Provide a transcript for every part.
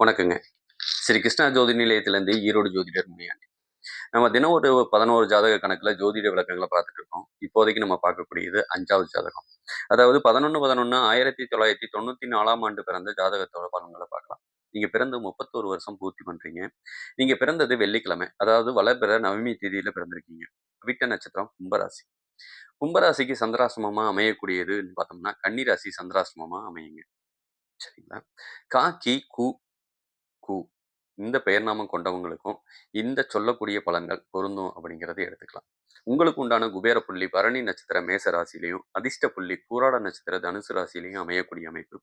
வணக்கங்க. ஸ்ரீ கிருஷ்ணா ஜோதி நிலையத்திலேருந்து ஈரோடு ஜோதிடர் முனியாண்டி. நம்ம தினம் ஒரு பதினோரு ஜாதக கணக்கில் ஜோதிட விளக்கங்களை பார்த்துட்டு இருக்கோம். இப்போதைக்கு நம்ம பார்க்கக்கூடியது அஞ்சாவது ஜாதகம். அதாவது பதினொன்று பதினொன்று ஆயிரத்தி தொள்ளாயிரத்தி தொண்ணூற்றி நாலாம் ஆண்டு பிறந்த ஜாதகத்தோட பலன்களை பார்க்கலாம். நீங்கள் பிறந்து முப்பத்தோரு வருஷம் பூர்த்தி பண்ணுறீங்க நீங்கள் பிறந்தது வெள்ளிக்கிழமை அதாவது வளர்பிற நவமி தேதியில் பிறந்திருக்கீங்க. விட்ட நட்சத்திரம் கும்பராசி. கும்பராசிக்கு சந்திராசிரமமாக அமையக்கூடியதுன்னு பார்த்தோம்னா கன்னிராசி சந்திராசிரமமாக அமையுங்க. சரிங்களா? காக்கி கு கு இந்த பெயர் நாமம் கொண்டவங்களுக்கும் இந்த சொல்லக்கூடிய பலன்கள் பொருந்தும் அப்படிங்கிறத எடுத்துக்கலாம். உங்களுக்கு உண்டான குபேர புள்ளி பரணி நட்சத்திர மேச ராசிலையும் அதிர்ஷ்ட புள்ளி பூராட நட்சத்திர தனுசு ராசிலையும் அமையக்கூடிய அமைப்பு.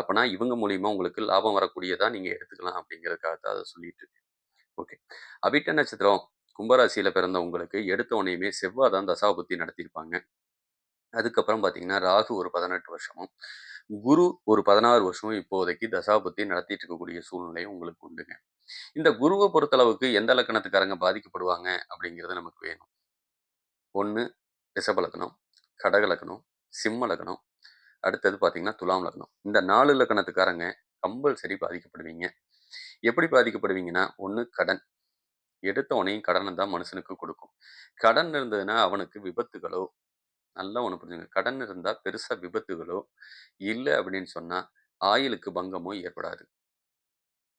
அப்போனா இவங்க மூலியமா உங்களுக்கு லாபம் வரக்கூடியதாக நீங்க எடுத்துக்கலாம் அப்படிங்கிறதுக்காக தான் அதை சொல்லிட்டு இருக்கேன். ஓகே. அபிட்ட நட்சத்திரம் கும்பராசியில பிறந்த உங்களுக்கு எடுத்த உடனேயுமே செவ்வாய் தான் தசாபுத்தி நடத்தியிருப்பாங்க. அதுக்கப்புறம் பார்த்தீங்கன்னா ராகு ஒரு பதினெட்டு வருஷமும் குரு ஒரு பதினாறு வருஷமும் இப்போதைக்கு தசாபுத்தி நடத்திட்டு இருக்கக்கூடிய சூழ்நிலையும் உங்களுக்கு உண்டுங்க. இந்த குருவை பொறுத்தளவுக்கு எந்த லக்கணத்துக்காரங்க பாதிக்கப்படுவாங்க அப்படிங்கிறது நமக்கு வேணும். ஒன்று ரிஷப லக்னம் கடக லக்னம் சிம்ம லக்னம் அடுத்தது பார்த்தீங்கன்னா துலாம் லக்னம். இந்த நாலு லக்கணத்துக்காரங்க கம்பல்சரி பாதிக்கப்படுவீங்க. எப்படி பாதிக்கப்படுவீங்கன்னா ஒன்று கடன். எடுத்த உடனே கடனை தான் மனுஷனுக்கு கொடுக்கும். கடன் இருந்ததுன்னா அவனுக்கு விபத்துகளோ நல்லா ஒன்று புரிஞ்சுங்க கடன் இருந்தால் பெருசாக விபத்துகளோ இல்லை அப்படின்னு சொன்னால் ஆயுளுக்கு பங்கமோ ஏற்படாது.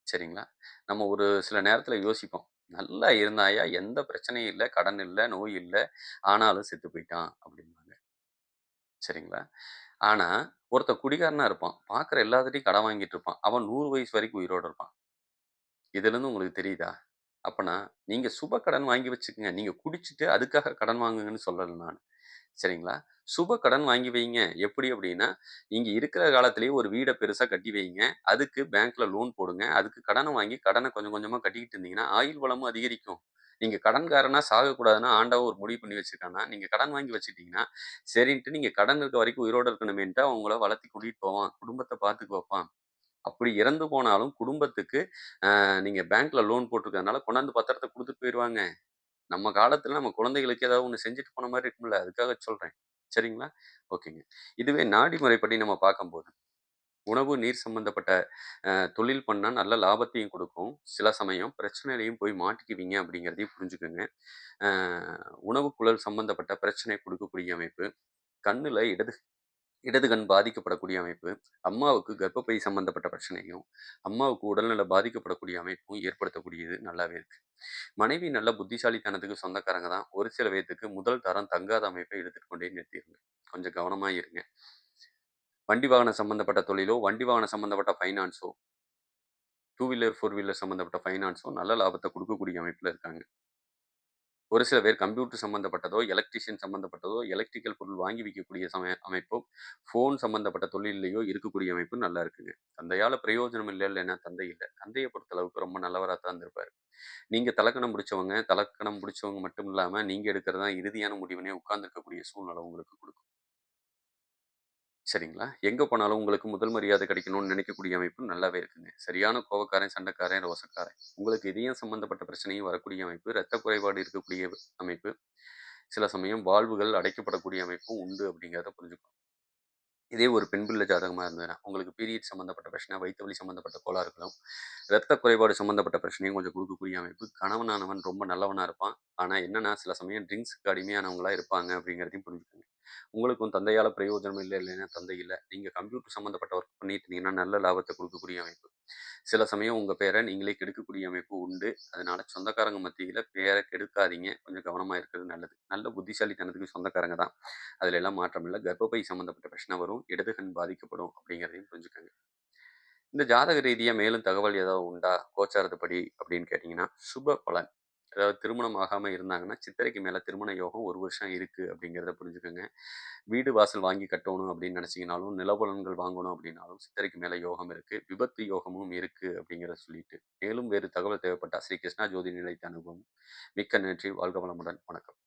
சரிங்களா? நம்ம ஒரு சில நேரத்தில் யோசிப்போம். நல்லா இருந்தாயா? எந்த பிரச்சனையும் இல்லை கடன் இல்லை நோய் இல்லை ஆனாலும் செத்து போயிட்டான் அப்படிம்பாங்க. சரிங்களா? ஆனால் ஒருத்த குடிகாரனாக இருப்பான். பார்க்குற எல்லாத்துட்டையும் கடன் வாங்கிட்டு இருப்பான். அவன் நூறு வயசு வரைக்கும் உயிரோடு இருப்பான். இதுலேருந்து உங்களுக்கு தெரியுதா? அப்போனா நீங்கள் சுப கடன் வாங்கி வச்சுக்கோங்க. நீங்கள் குடிச்சிட்டு அதுக்காக கடன் வாங்குங்கன்னு சொல்லலை நான். சரிங்களா? சுப கடன் வாங்கி வைங்க. எப்படி அப்படின்னா இங்கே இருக்கிற காலத்திலேயே ஒரு வீடை பெருசாக கட்டி வைங்க. அதுக்கு பேங்க்கில் லோன் போடுங்க. அதுக்கு கடனை வாங்கி கடனை கொஞ்சம் கொஞ்சமாக கட்டிக்கிட்டு இருந்தீங்கன்னா ஆயுள் வளமும் அதிகரிக்கும். நீங்கள் கடன்காரனாக சாகக்கூடாதுன்னா ஆண்டவன் ஒரு முடிவு பண்ணி வச்சிருக்கானா? நீங்கள் கடன் வாங்கி வச்சுட்டீங்கன்னா சரின்ட்டு நீங்கள் கடன் இருக்க வரைக்கும் உயிரோடு இருக்கணுமேன்ட்டு அவங்கள வளர்த்தி கூட்டிகிட்டு போவான். குடும்பத்தை பார்த்துக்கு வைப்பான். அப்படி இறந்து போனாலும் குடும்பத்துக்கு நீங்கள் பேங்க்கில் லோன் போட்டிருக்கறதுனால கொண்டாந்து பத்திரத்தை கொடுத்துட்டு போயிடுவாங்க நம்ம காலத்தில் நம்ம குழந்தைகளுக்கு ஏதாவது ஒன்று செஞ்சுட்டு போன மாதிரி இருக்கும்ல அதுக்காக சொல்கிறேன் சரிங்களா? ஓகேங்க. இதுவே நாடி முறைப்படி நம்ம பார்க்கும்போது உணவு நீர் சம்மந்தப்பட்ட தொழில் பண்ணால் நல்ல லாபத்தையும் கொடுக்கும். சில சமயம் பிரச்சனையிலையும் போய் மாட்டிக்குவீங்க அப்படிங்கிறதையும் புரிஞ்சுக்கோங்க. உணவு குழல் சம்மந்தப்பட்ட பிரச்சனை கொடுக்கக்கூடிய அமைப்பு கண்ணில் இடது இடது கண் பாதிக்கப்படக்கூடிய அமைப்பு அம்மாவுக்கு கர்ப்பப்பை சம்பந்தப்பட்ட பிரச்சனையும் அம்மாவுக்கு உடல்நல பாதிக்கப்படக்கூடிய அமைப்பும் ஏற்படுத்தக்கூடியது நல்லாவே இருக்கு. மனைவி நல்ல புத்திசாலித்தனத்துக்கு சொந்தக்காரங்க தான். ஒரு சில பேர்த்துக்கு முதல் தரம் தங்காத அமைப்பை எடுத்துட்டு கொண்டே நிறுத்திடுங்க கொஞ்சம் கவனமா இருங்க. வண்டி வாகனம் சம்பந்தப்பட்ட தொழிலோ வண்டி வாகனம் சம்பந்தப்பட்ட ஃபைனான்ஸோ டூ வீலர் ஃபோர் வீலர் சம்மந்தப்பட்ட ஃபைனான்ஸோ நல்ல லாபத்தை கொடுக்கக்கூடிய அமைப்பில் இருக்காங்க. ஒரு சில பேர் கம்ப்யூட்டர் சம்மந்தப்பட்டதோ எலக்ட்ரிஷியன் சம்மந்தப்பட்டதோ எலக்ட்ரிக்கல் பொருள் வாங்கி விற்கக்கூடிய சமய அமைப்போ ஃபோன் சம்மந்தப்பட்ட தொழிலையோ இருக்கக்கூடிய அமைப்பு நல்லா இருக்குங்க. தந்தையால் பிரயோஜனம் இல்லை இல்லைன்னா தந்தை இல்லை. தந்தையை பொறுத்தளவுக்கு ரொம்ப நல்லவராக தான் இருந்திருப்பார். நீங்கள் தலக்கணம் பிடிச்சவங்க தலக்கணம் பிடிச்சவங்க மட்டும் இல்லாமல் நீங்கள் எடுக்கிறது இறுதியான முடிவினே உட்கார்ந்துருக்கக்கூடிய சூழ்நிலை உங்களுக்கு கொடுக்கும் சரிங்களா? எங்கே போனாலும் உங்களுக்கு முதல் மரியாதை கிடைக்கணும்னு நினைக்கக்கூடிய அமைப்பு நல்லாவே இருக்குங்க. சரியான கோவக்காரன் சண்டைக்காரன் ரோசக்காரன். உங்களுக்கு இதயம் சம்பந்தப்பட்ட பிரச்சனையும் வரக்கூடிய அமைப்பு இரத்த குறைபாடு இருக்கக்கூடிய அமைப்பு. சில சமயம் வாழ்வுகள் அடைக்கப்படக்கூடிய அமைப்பும் உண்டு அப்படிங்கிறத புரிஞ்சுக்கணும். இதே ஒரு பெண் பிள்ளை ஜாதகமாக இருந்ததுன்னா உங்களுக்கு பீரியட் சம்மந்தப்பட்ட பிரச்சனை வயிற்று வலி சம்மந்தப்பட்ட கோளாறுகளும் ரத்த குறைபாடு சம்மந்தப்பட்ட பிரச்சனையும் கொஞ்சம் கொடுக்கக்கூடிய அமைப்பு. கணவனானவன் ரொம்ப நல்லவனாக இருப்பான். ஆனால் என்னன்னா சில சமயம் ட்ரிங்க்ஸுக்கு அடிமையானவங்களா இருப்பாங்க அப்படிங்கிறதையும் புரிஞ்சுக்கோங்க. உங்களுக்கும் தந்தையால் பிரயோஜனம் இல்லை இல்லைன்னா தந்தை இல்லை. நீங்கள் கம்ப்யூட்டர் சம்மந்தப்பட்ட ஒர்க் பண்ணிட்டு இருந்தீங்கன்னா நல்ல லாபத்தை கொடுக்கக்கூடிய அமைப்பு. சில சமயம் உங்கள் பேரை நீங்களே கெடுக்கக்கூடிய அமைப்பு உண்டு. அதனால சொந்தக்காரங்க மத்தியில் பேரை கெடுக்காதீங்க. கொஞ்சம் கவனமாக இருக்கிறது நல்லது. நல்ல புத்திசாலித்தனத்துக்கு சொந்தக்காரங்க தான். அதில் எல்லாம் மாற்றம் இல்லை. கர்ப்பப்பை சம்மந்தப்பட்ட பிரச்சனை வரும். இடதுகண் பாதிக்கப்படும் அப்படிங்கிறதையும் புரிஞ்சுக்கோங்க. இந்த ஜாதக ரீதியாக மேலும் தகவல் ஏதாவது உண்டா? கோச்சாரத்துப்படி அப்படின்னு கேட்டிங்கன்னா சுப பலன். அதாவது திருமணம் ஆகாமல் இருந்தாங்கன்னா சித்திரைக்கு மேலே திருமண யோகம் ஒரு வருஷம் இருக்குது அப்படிங்கிறத புரிஞ்சுக்கோங்க. வீடு வாசல் வாங்கி கட்டணும் அப்படின்னு நினச்சிங்கனாலும் நிலபலன்கள் வாங்கணும் அப்படின்னாலும் சித்திரைக்கு மேலே யோகம் இருக்குது விபத்து யோகமும் இருக்குது அப்படிங்கிறத சொல்லிட்டு. மேலும் வேறு தகவல் தேவைப்பட்டால் ஸ்ரீ கிருஷ்ணா ஜோதி நிலைத்த அனுபவம். மிக்க நன்றி வாழ்க வளமுடன் வணக்கம்.